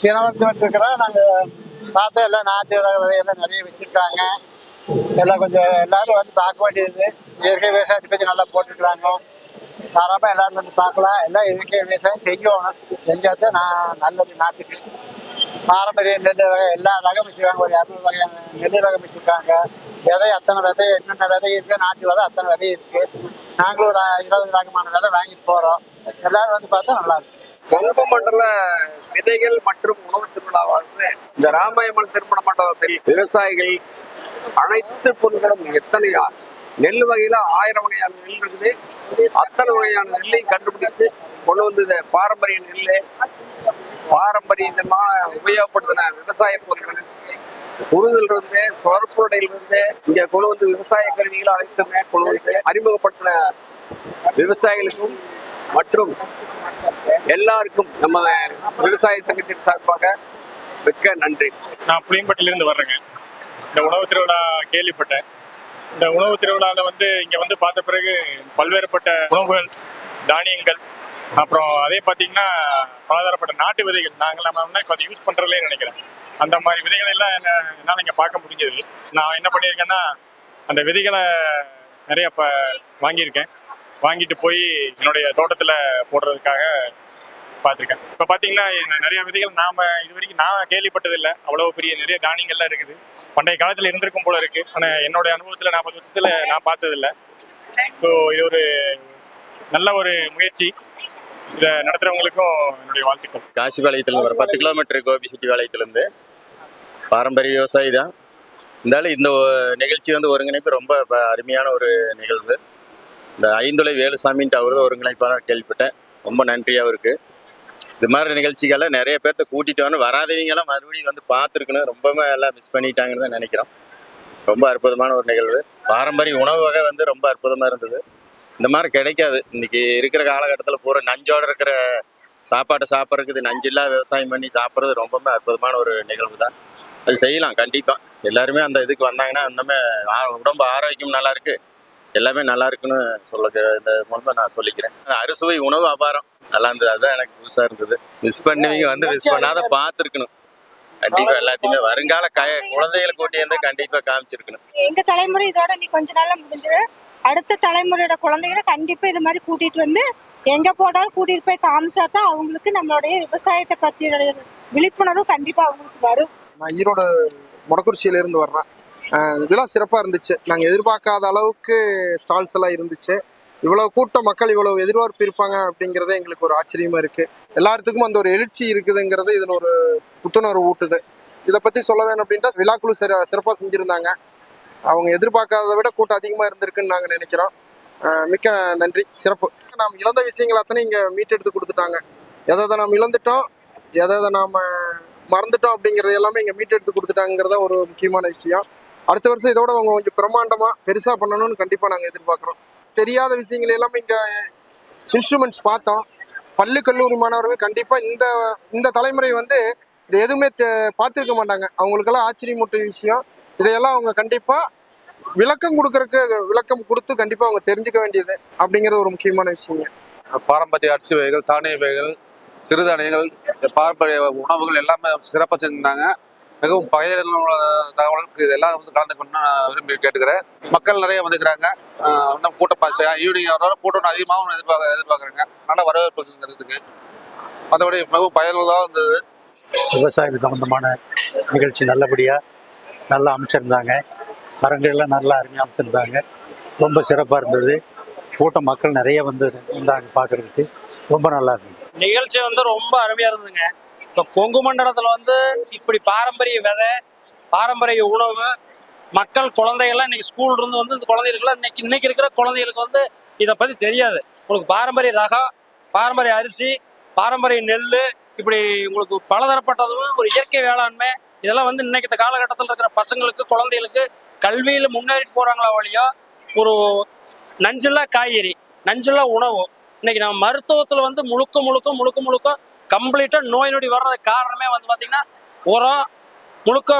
சீனவரத்து இருக்கிறோம் நாங்கள் பார்த்தோம் எல்லாம் நாட்டு ரக விதையெல்லாம் நிறைய வச்சுருக்காங்க. எல்லாம் கொஞ்சம் எல்லாரும் வந்து பார்க்க வேண்டியது. இயற்கை விவசாயத்தை பற்றி நல்லா போட்டுருக்குறாங்க தாராளமாக எல்லாரும் வந்து பார்க்கலாம். எல்லாம் இயற்கை விவசாயம் செய்யணும். செஞ்சால் தான் நான் நல்லது நாட்டுக்கு. பாரம்பரிய நெல் ரகம் எல்லா ரகம் வச்சுருக்காங்க. ஒரு இரநூறு வகையான நெல் ரகம் வச்சுருக்காங்க. விதை அத்தனை விதை என்னென்ன விதை இருக்குது நாட்டு விதை அத்தனை விதை இருக்குது நாங்களும் ஒரு இருபது ரகமான விதை வாங்கிட்டு போகிறோம் எல்லோரும் வந்து பார்த்தா நல்லாயிருக்கும் இருக்கும் மண்டல விதைகள் மற்றும் உணவு திருவிழாவானது இந்த ராமாயணன் திருமண மண்டபத்தில் விவசாயிகள் அனைத்து பொருட்களும் எத்தனையா. நெல் வகையில ஆயிரம் வகையான நெல் இருக்குது. அத்தனை வகையான நெல்லையும் கண்டுபிடிச்சு கொண்டு வந்து இந்த பாரம்பரிய நெல் பாரம்பரியமான உபயோகப்படுத்தின விவசாய பொருட்கள் உழுதுல இருந்து சொற்புடையில இருந்து இங்க கொண்டு வந்து விவசாய கருவிகளை அனைத்துமே கொண்டு வந்து அறிமுகப்படுத்தின விவசாயிகளுக்கும் மற்றும் எல்லாருக்கும் நம்ம விவசாய சங்கத்தின் சார்பாக மிக்க நன்றி. நான் புளியம்பட்டிலிருந்து வர்றேங்க. இந்த உணவு திருவிழா கேள்விப்பட்டேன். இந்த உணவு திருவிழாவில் வந்து இங்கே வந்து பார்த்த பிறகு பல்வேறுபட்ட உணவுகள் தானியங்கள் அப்புறம் அதே பார்த்தீங்கன்னா பலதரப்பட்ட நாட்டு விதைகள். நாங்கள் நம்ம இப்போ அதை யூஸ் பண்ணுறதுலே நினைக்கிறேன். அந்த மாதிரி விதைகள் எல்லாம் என்ன- என்னால் இங்கே பார்க்க முடிஞ்சது நான் என்ன பண்ணியிருக்கேன்னா அந்த விதைகளை நிறைய இப்போ வாங்கியிருக்கேன். வாங்கிட்டு போய் என்னுடைய தோட்டத்தில் போடுறதுக்காக பார்த்துருக்கேன். இப்போ பார்த்தீங்கன்னா நிறைய விதைகள் நாம இது வரைக்கும் நான் கேள்விப்பட்டதில்லை. அவ்வளோ பெரிய நிறைய தானியங்கள்லாம் இருக்குது. பண்டைய காலத்தில் இருந்திருக்கும் போல இருக்கு. ஆனால் என்னுடைய அனுபவத்தில் நாற்பது வருஷத்தில் நான் பார்த்ததில்லை. ஸோ இது ஒரு நல்ல ஒரு முயற்சி. இதை நடத்துகிறவங்களுக்கும் என்னுடைய வாழ்த்துக்கள். காசிபாளையத்துலேருந்து ஒரு பத்து கிலோமீட்டர் கோபி சிட்டி பாளையத்துலேருந்து. பாரம்பரிய விவசாயி தான் இருந்தாலும் இந்த நிகழ்ச்சி வந்து ஒருங்கிணைப்பு ரொம்ப ப- அருமையான ஒரு நிகழ்வு. இந்த ஐந்துளை வேலுசாமின்ட்டு அவர் தான் ஒருங்கிணைப்பாளர் கேள்விப்பட்டேன். ரொம்ப நன்றியாக அவருக்கு இது மாதிரி நிகழ்ச்சிகளை நிறைய பேர்த்த கூட்டிட்டு வந்து வராதவங்கெல்லாம் மறுபடியும் வந்து பார்த்துருக்கணும். ரொம்பவே எல்லாம் மிஸ் பண்ணிட்டாங்கன்னு தான் நினைக்கிறோம். ரொம்ப அற்புதமான ஒரு நிகழ்வு. பாரம்பரிய உணவு வகை வந்து ரொம்ப அற்புதமாக இருந்தது. இந்த மாதிரி கிடைக்காது. இன்னைக்கு இருக்கிற காலகட்டத்தில் பூரா நஞ்சோடு இருக்கிற சாப்பாட்டை சாப்பிட்றதுக்கு இது நஞ்சில்லா விவசாயம் பண்ணி சாப்பிட்றது ரொம்பவே அற்புதமான ஒரு நிகழ்வு தான். அது செய்யலாம். கண்டிப்பாக எல்லாருமே அந்த இதுக்கு வந்தாங்கன்னா இன்னுமே உடம்பு ஆரோக்கியம் நல்லாயிருக்கு எல்லாமே நல்லா இருக்குன்னு சொல்ல இந்த மூலமாக நான் சொல்லிக்கிறேன். அறுசுவை உணவு அபாரம். நல்லா இருந்தது. அதுதான் எனக்கு புதுசாக இருந்தது. மிஸ் பண்ணுவீங்க வந்து மிஸ் பண்ணாத பார்த்துருக்கணும். கண்டிப்பாக எல்லாத்தையுமே வருங்கால க குழந்தைகளை கூட்டி வந்து கண்டிப்பாக காமிச்சிருக்கணும். எங்க தலைமுறை இதோட நீ கொஞ்ச நாள்ல முடிஞ்சிரு. அடுத்த தலைமுறையோட குழந்தைகளை கண்டிப்பா இது மாதிரி கூட்டிட்டு வந்து எங்க போனாலும் கூட்டிட்டு போய் காமிச்சா தான் அவங்களுக்கு நம்மளுடைய விவசாயத்தை பத்திய விழிப்புணர்வு கண்டிப்பா அவங்களுக்கு வரும். நான் ஈரோடு மொடக்குறிச்சியில இருந்து வர்றேன். விழா சிறப்பாக இருந்துச்சு. நாங்கள் எதிர்பார்க்காத அளவுக்கு ஸ்டால்ஸ் எல்லாம் இருந்துச்சு. இவ்வளோ கூட்டம் மக்கள் இவ்வளோ எதிர்பார்ப்பு இருப்பாங்க அப்படிங்கிறதே எங்களுக்கு ஒரு ஆச்சரியமாக இருக்குது எல்லாத்துக்கும் அந்த ஒரு எழுச்சி இருக்குதுங்கிறது இதில் ஒரு புத்துணர்வு ஊட்டுது. இதை பற்றி சொல்ல வேணும் அப்படின்ட்டா விழாக்குழு சிற சிறப்பாக செஞ்சுருந்தாங்க. அவங்க எதிர்பார்க்காததை விட கூட்டம் அதிகமாக இருந்திருக்குன்னு நாங்கள் நினைக்கிறோம். மிக்க நன்றி. சிறப்பு. நாம் இழந்த விஷயங்கள் அத்தனை இங்கே மீட்டெடுத்து கொடுத்துட்டாங்க. எதை எதை நாம் இழந்துட்டோம் எதை எதை நாம் மறந்துட்டோம் அப்படிங்கிறது எல்லாமே இங்கே மீட் எடுத்து கொடுத்துட்டாங்கிறத ஒரு முக்கியமான விஷயம். அடுத்த வருஷம் இதோட அவங்க கொஞ்சம் பிரம்மாண்டமா பெருசா பண்ணணும்னு கண்டிப்பா நாங்க எதிர்பார்க்கிறோம். தெரியாத விஷயங்கள் எல்லாமே இங்க இன்ஸ்ட்ருமெண்ட்ஸ் பார்த்தோம். பள்ளி கல்லூரி மாணவர்கள் கண்டிப்பா இந்த இந்த தலைமுறை வந்து இது எதுவுமே பார்த்துருக்க மாட்டாங்க. அவங்களுக்கெல்லாம் ஆச்சரியமூட்ட விஷயம். இதையெல்லாம் அவங்க கண்டிப்பா விளக்கம் கொடுக்கறதுக்கு விளக்கம் கொடுத்து கண்டிப்பா அவங்க தெரிஞ்சுக்க வேண்டியது அப்படிங்கிறது ஒரு முக்கியமான விஷயங்க. பாரம்பரிய அரிசி வகைகள் தானிய வகைகள் சிறுதானியங்கள் இந்த பாரம்பரிய உணவுகள் எல்லாமே சிறப்பாக செஞ்சிருந்தாங்க. மிகவும் பயனுள்ள தகவலுக்கு இது எல்லாரும் வந்து கலந்துக்கணும்னு நான் விரும்பி கேட்டுக்கிறேன். மக்கள் நிறைய வந்துக்கிறாங்க இன்னும் கூட்டம் பாய்ச்சா ஈவினிங் வர கூட்டம் அதிகமாகவும் எதிர்பார்க்க எதிர்பார்க்குறேங்க. நல்ல வரவேற்புங்கிறதுக்கு. மற்றபடி மிகவும் பயனுள்ளதாக இருந்தது. விவசாயம் சம்பந்தமான நிகழ்ச்சி நல்லபடியாக நல்லா அமைச்சிருந்தாங்க. மரங்கள்லாம் நல்லா அருமையாக அமைச்சிருந்தாங்க. ரொம்ப சிறப்பாக இருந்தது. கூட்டம் மக்கள் நிறைய வந்து இருந்தாங்க பார்க்குறதுக்கு. ரொம்ப நல்லா இருந்தது. நிகழ்ச்சி வந்து ரொம்ப அருமையா இருந்ததுங்க. இப்போ கொங்கு மண்டலத்தில் வந்து இப்படி பாரம்பரிய விதை பாரம்பரிய உணவு மக்கள் குழந்தைகள்லாம் இன்னைக்கு ஸ்கூல் இருந்து வந்து இந்த குழந்தைகளுக்குலாம் இன்னைக்கு இன்னைக்கு இருக்கிற குழந்தைகளுக்கு வந்து இதை பற்றி தெரியாது. உங்களுக்கு பாரம்பரிய ரகம் பாரம்பரிய அரிசி பாரம்பரிய நெல் இப்படி உங்களுக்கு பலதரப்பட்டதும் ஒரு இயற்கை வேளாண்மை இதெல்லாம் வந்து இன்னைக்கு இந்த காலகட்டத்தில் இருக்கிற பசங்களுக்கு குழந்தைகளுக்கு கல்வியில் முன்னேறிட்டு போகிறாங்களா வழியோ ஒரு நஞ்சுள்ள காய்கறி நஞ்சுள்ள உணவு. இன்னைக்கு நம்ம மருத்துவத்தில் வந்து முழுக்க முழுக்க முழுக்க முழுக்க கம்ப்ளீட்டாக நோய் நொடி வர்றதுக்கு காரணமே வந்து பார்த்திங்கன்னா உரம் முழுக்க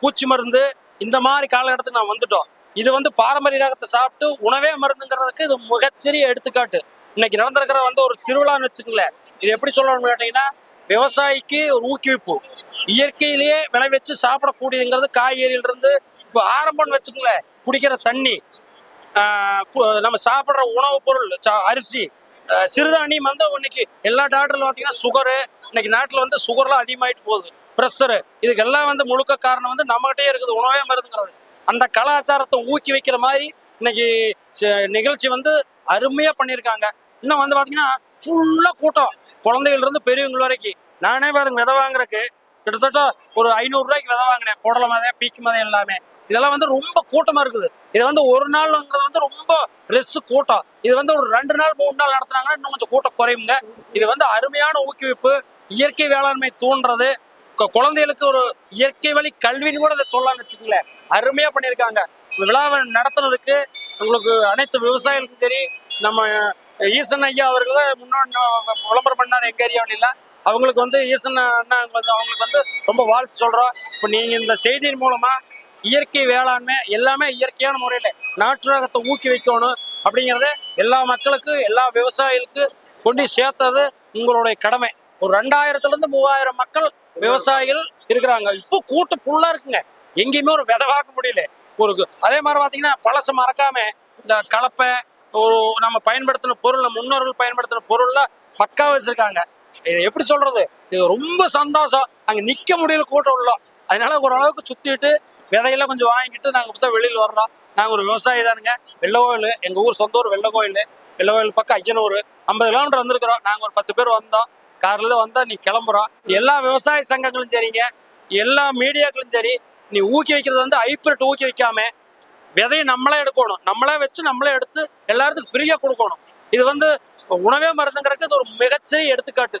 பூச்சி மருந்து இந்த மாதிரி காலகட்டத்துக்கு நான் வந்துட்டோம். இது வந்து பாரம்பரிய ரகத்தை சாப்பிட்டு உணவே மருந்துங்கிறதுக்கு இது மிகச்சிறிய எடுத்துக்காட்டு. இன்னைக்கு நடந்திருக்கிற வந்து ஒரு திருவிழான்னு வச்சுக்கங்களேன். இது எப்படி சொல்லணும்னு கேட்டீங்கன்னா விவசாயிக்கு ஒரு ஊக்குவிப்பு. இயற்கையிலேயே விளைவிச்சு சாப்பிடக்கூடியதுங்கிறது காய்கறியிலிருந்து இப்போ ஆரம்பம்னு வச்சுக்கோங்களேன் குடிக்கிற தண்ணி கு- நம்ம சாப்பிட்ற உணவுப் பொருள் சா- அரிசி சிறுதானியம் வந்து இன்னைக்கு எல்லா டாக்டர்ல பார்த்தீங்கன்னா சுகரு இன்னைக்கு நாட்டில் வந்து சுகர்லாம் அதிகமாயிட்டு போகுது. ப்ரெஷரு இதுக்கெல்லாம் வந்து முழுக்க காரணம் வந்து நம்மகிட்டே இருக்குது உணவே மருந்துங்கிறது. அந்த கலாச்சாரத்தை ஊக்கி வைக்கிற மாதிரி இன்னைக்கு நிகழ்ச்சி வந்து அருமையா பண்ணியிருக்காங்க. இன்னும் வந்து பார்த்தீங்கன்னா ஃபுல்லாக கூட்டம். குழந்தைகள் இருந்து பெரியவங்க வரைக்கும் நானே பாருங்க விதை வாங்குறதுக்கு கிட்டத்தட்ட ஒரு ஐநூறுரூவாய்க்கு விதை வாங்கினேன். புடலை மதை பீக்கு மதை எல்லாமே. இதெல்லாம் வந்து ரொம்ப கூட்டமா இருக்குது. இது வந்து ஒரு நாள்ங்கிறது வந்து ரொம்ப ரெஸ் கூட்டம். இது வந்து ஒரு ரெண்டு நாள் மூணு நாள் நடத்துனாங்கன்னா இன்னும் கொஞ்சம் கூட்டம் குறையுங்க. இது வந்து அருமையான ஊக்குவிப்பு இயற்கை வேளாண்மை தூண்டுறது குழந்தைகளுக்கு ஒரு இயற்கை வழி கல்வின்னு கூட இதை சொல்லலாம்னு வச்சுக்கோங்களேன். அருமையா பண்ணியிருக்காங்க. இந்த விழாவை நடத்துனதுக்கு உங்களுக்கு அனைத்து விவசாயிகளுக்கும் சரி நம்ம ஈசன் ஐயா அவர்கள் தான் முன்னாடி விளம்பரம் பண்ணார் எங்க ஏரியாவில அவங்களுக்கு வந்து ஈசன் அண்ணா வந்து அவங்களுக்கு வந்து ரொம்ப வாழ்த்து சொல்றோம். இப்போ நீங்க இந்த செய்தியின் மூலமா இயற்கை வேளாண்மை எல்லாமே இயற்கையான முறையில் நாற்று ரகத்தை ஊக்கி வைக்கணும் அப்படிங்கிறத எல்லா மக்களுக்கும் எல்லா விவசாயிகளுக்கு கொண்டு சேர்த்தது உங்களுடைய கடமை. ஒரு ரெண்டாயிரத்துலேருந்து மூவாயிரம் மக்கள் விவசாயிகள் இருக்கிறாங்க. இப்போ கூட்டம் ஃபுல்லாக இருக்குங்க. எங்கேயுமே ஒரு விதை பார்க்க முடியல. ஒரு அதே மாதிரி பார்த்தீங்கன்னா பழசை மறக்காம இந்த கலப்பை ஒரு நம்ம பயன்படுத்தின பொருள் முன்னோர்கள் பயன்படுத்தின பொருளில் பக்கா வச்சுருக்காங்க. எப்படி சொல்றது? இது ரொம்ப சந்தோஷம். அங்க நிக்க முடியல கூட்டம் உள்ளோம் அதனால ஓரளவுக்கு சுத்திட்டு விதையெல்லாம் கொஞ்சம் வாங்கிட்டு நாங்க பார்த்தா வெளியில் வர்றோம். நாங்க ஒரு விவசாயி தானுங்க. வெள்ளகோயில். எங்க ஊர் சொந்த ஊர் வெள்ளகோயில். வெள்ளகோயில் பக்கம் ஐயனூர். ஐம்பது கிலோமீட்டர் வந்திருக்கிறோம். நாங்க ஒரு பத்து பேர் வந்தோம். கார்ல வந்தா நீ கிளம்புறோம். எல்லா விவசாய சங்கங்களும் சரிங்க. எல்லா மீடியாக்களும் சரி. நீ ஊக்கி வைக்கிறது வந்து ஹைப்ரிட் ஊக்கி வைக்காம விதையை நம்மளே எடுக்கணும். நம்மளே வச்சு நம்மளே எடுத்து எல்லாத்துக்கும் ஃப்ரீயா கொடுக்கணும். இது வந்து உணவே மருந்துங்கிறதுக்கு இது ஒரு மிகச்சிறிய எடுத்துக்காட்டு.